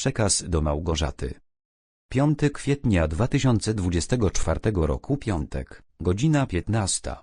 Przekaz do Małgorzaty. 5 kwietnia 2024 roku Piątek, godzina 15.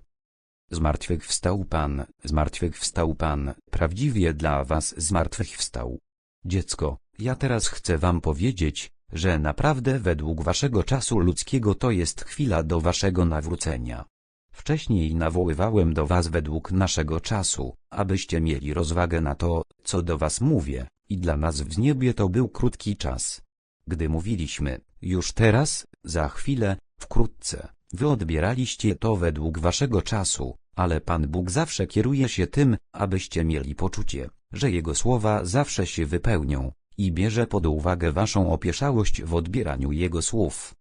Zmartwychwstał Pan, zmartwychwstał Pan, prawdziwie dla was zmartwychwstał. Dziecko, ja teraz chcę wam powiedzieć, że naprawdę według waszego czasu ludzkiego to jest chwila do waszego nawrócenia. Wcześniej nawoływałem do was według naszego czasu, abyście mieli rozwagę na to, co do was mówię, i dla nas w niebie to był krótki czas. Gdy mówiliśmy, już teraz, za chwilę, wkrótce, wy odbieraliście to według waszego czasu, ale Pan Bóg zawsze kieruje się tym, abyście mieli poczucie, że Jego słowa zawsze się wypełnią, i bierze pod uwagę waszą opieszałość w odbieraniu Jego słów.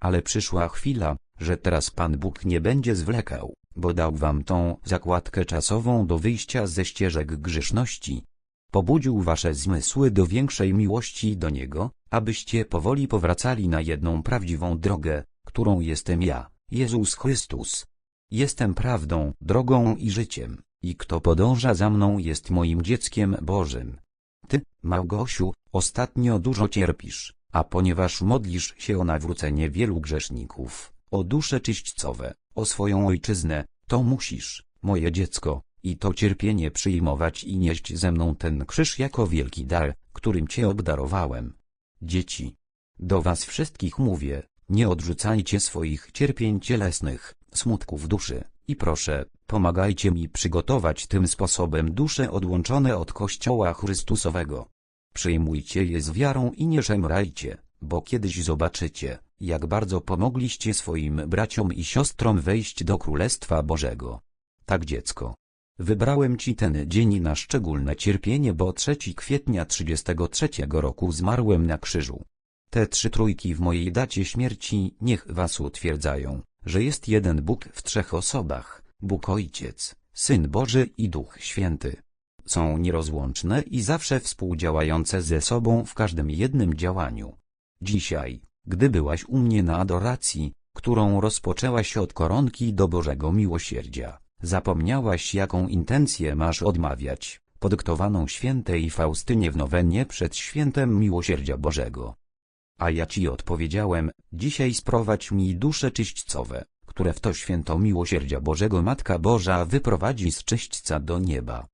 Ale przyszła chwila, że teraz Pan Bóg nie będzie zwlekał, bo dał wam tą zakładkę czasową do wyjścia ze ścieżek grzeszności. Pobudził wasze zmysły do większej miłości do Niego, abyście powoli powracali na jedną prawdziwą drogę, którą jestem ja, Jezus Chrystus. Jestem prawdą, drogą i życiem, i kto podąża za mną jest moim dzieckiem Bożym. Ty, Małgosiu, ostatnio dużo cierpisz, a ponieważ modlisz się o nawrócenie wielu grzeszników, o dusze czyśćcowe, o swoją ojczyznę, to musisz, moje dziecko, i to cierpienie przyjmować i nieść ze mną ten krzyż jako wielki dar, którym cię obdarowałem. Dzieci. Do was wszystkich mówię, nie odrzucajcie swoich cierpień cielesnych, smutków duszy, i proszę, pomagajcie mi przygotować tym sposobem dusze odłączone od Kościoła Chrystusowego. Przyjmujcie je z wiarą i nie szemrajcie, bo kiedyś zobaczycie, jak bardzo pomogliście swoim braciom i siostrom wejść do Królestwa Bożego. Tak dziecko. Wybrałem ci ten dzień na szczególne cierpienie, bo 3 kwietnia 33 roku zmarłem na krzyżu. Te trzy trójki w mojej dacie śmierci niech was utwierdzają, że jest jeden Bóg w trzech osobach, Bóg Ojciec, Syn Boży i Duch Święty. Są nierozłączne i zawsze współdziałające ze sobą w każdym jednym działaniu. Dzisiaj, gdy byłaś u mnie na adoracji, którą rozpoczęłaś od koronki do Bożego Miłosierdzia, zapomniałaś jaką intencję masz odmawiać, podyktowaną świętej Faustynie w nowenie przed świętem Miłosierdzia Bożego. A ja ci odpowiedziałem, dzisiaj sprowadź mi dusze czyśćcowe, które w to święto miłosierdzia Bożego Matka Boża wyprowadzi z czyśćca do nieba.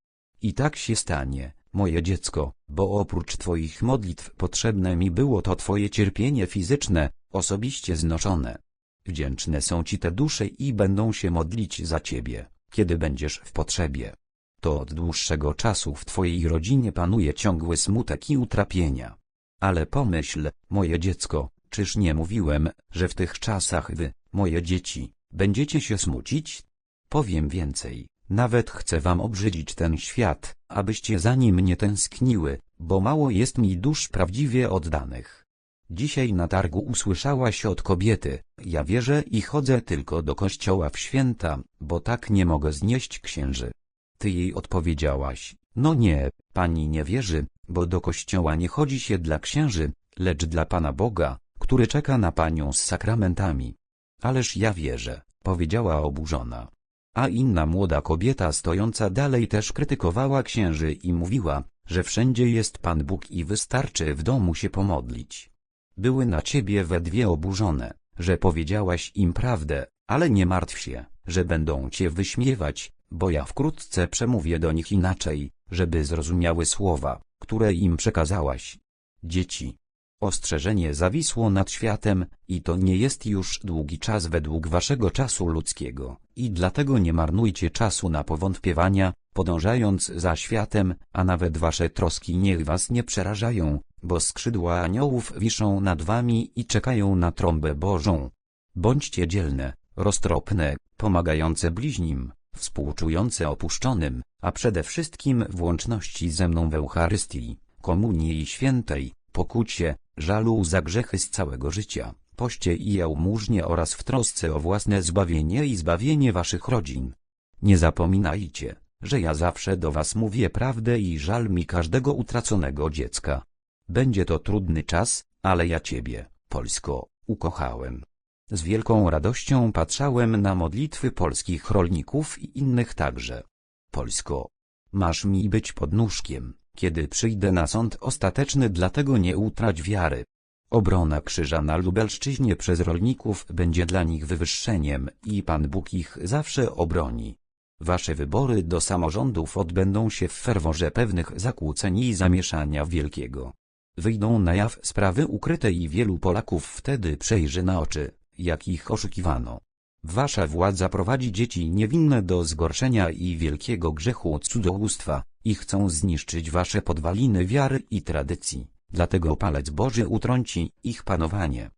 I tak się stanie, moje dziecko, bo oprócz twoich modlitw potrzebne mi było to twoje cierpienie fizyczne, osobiście znoszone. Wdzięczne są ci te dusze i będą się modlić za ciebie, kiedy będziesz w potrzebie. To od dłuższego czasu w twojej rodzinie panuje ciągły smutek i utrapienia. Ale pomyśl, moje dziecko, czyż nie mówiłem, że w tych czasach wy, moje dzieci, będziecie się smucić? Powiem więcej, nawet chcę wam obrzydzić ten świat, abyście za nim nie tęskniły, bo mało jest mi dusz prawdziwie oddanych. Dzisiaj na targu usłyszałaś od kobiety, ja wierzę i chodzę tylko do kościoła w święta, bo tak nie mogę znieść księży. Ty jej odpowiedziałaś, no nie, pani nie wierzy, bo do kościoła nie chodzi się dla księży, lecz dla Pana Boga, który czeka na panią z sakramentami. Ależ ja wierzę, powiedziała oburzona. A inna młoda kobieta stojąca dalej też krytykowała księży i mówiła, że wszędzie jest Pan Bóg i wystarczy w domu się pomodlić. Były na ciebie we dwie oburzone, że powiedziałaś im prawdę, ale nie martw się, że będą cię wyśmiewać, bo ja wkrótce przemówię do nich inaczej, żeby zrozumiały słowa, które im przekazałaś. Dzieci. Ostrzeżenie zawisło nad światem, i to nie jest już długi czas według waszego czasu ludzkiego, i dlatego nie marnujcie czasu na powątpiewania, podążając za światem, a nawet wasze troski niech was nie przerażają, bo skrzydła aniołów wiszą nad wami i czekają na trąbę Bożą. Bądźcie dzielne, roztropne, pomagające bliźnim, współczujące opuszczonym, a przede wszystkim w łączności ze mną w Eucharystii, Komunii Świętej, pokucie, żalu za grzechy z całego życia, poście i jałmużnie oraz w trosce o własne zbawienie i zbawienie waszych rodzin. Nie zapominajcie, że ja zawsze do was mówię prawdę i żal mi każdego utraconego dziecka. Będzie to trudny czas, ale ja ciebie, Polsko, ukochałem. Z wielką radością patrzałem na modlitwy polskich rolników i innych także. Polsko, masz mi być podnóżkiem, kiedy przyjdę na sąd ostateczny dlatego nie utrać wiary. Obrona krzyża na Lubelszczyźnie przez rolników będzie dla nich wywyższeniem i Pan Bóg ich zawsze obroni. Wasze wybory do samorządów odbędą się w ferworze pewnych zakłóceń i zamieszania wielkiego. Wyjdą na jaw sprawy ukryte i wielu Polaków wtedy przejrzy na oczy, jak ich oszukiwano. Wasza władza prowadzi dzieci niewinne do zgorszenia i wielkiego grzechu cudzołóstwa, i chcą zniszczyć wasze podwaliny wiary i tradycji, dlatego palec Boży utrąci ich panowanie.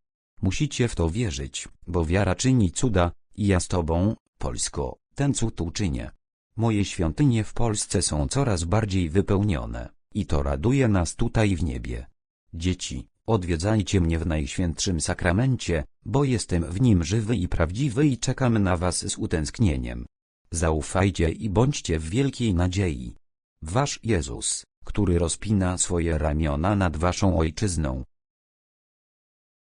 Musicie w to wierzyć, bo wiara czyni cuda, i ja z tobą, Polsko, ten cud uczynię. Moje świątynie w Polsce są coraz bardziej wypełnione, i to raduje nas tutaj w niebie. Dzieci, odwiedzajcie mnie w Najświętszym Sakramencie, bo jestem w nim żywy i prawdziwy i czekam na was z utęsknieniem. Zaufajcie i bądźcie w wielkiej nadziei. Wasz Jezus, który rozpina swoje ramiona nad waszą ojczyzną,